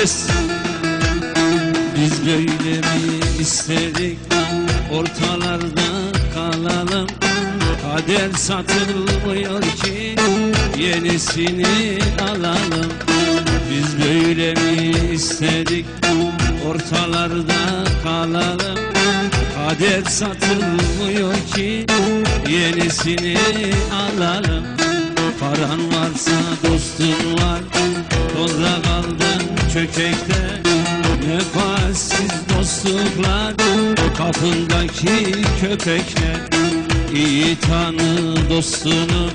Ses Biz böyle mi istedik. Ortalarda kalalım. Kader satılmıyor ki. Yenisini alalım. Biz böyle mi istedik. Ortalarda kalalım. Kader satılmıyor ki. Yenisini alalım. Paran varsa kaldın çökekte Nefessiz dostluklar Kapındaki köpekler İyi tanı dostunu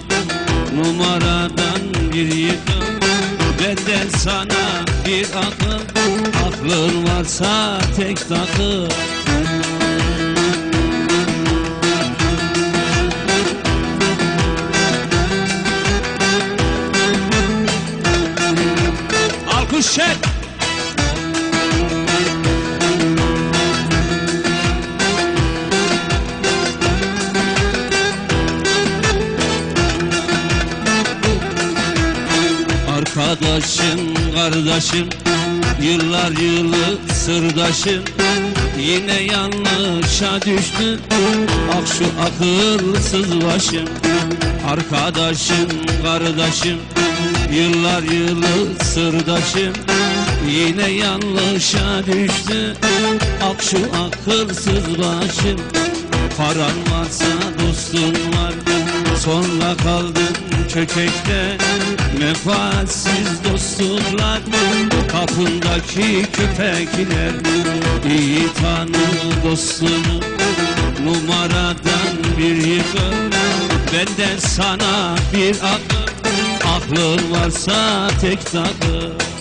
Numaradan bir yıkım Benden sana bir akıl Aklın varsa tek takıl. Alkış çek Arkadaşım, kardeşim Yıllar yılı sırdaşım. Yine yanlışa düştü Ak şu akılsız başım. Arkadaşım, kardeşim Yıllar yılı sırdaşım. Yine yanlışa düştü Ak şu akılsız başım. Paran varsa dostun var Sonra kaldın çökekte Menfaatsiz dostluklar Kapındaki köpekler İyi tanı dostunu Numaradan bir yıkım. Benden sana bir akıl Aklın varsa tek takıl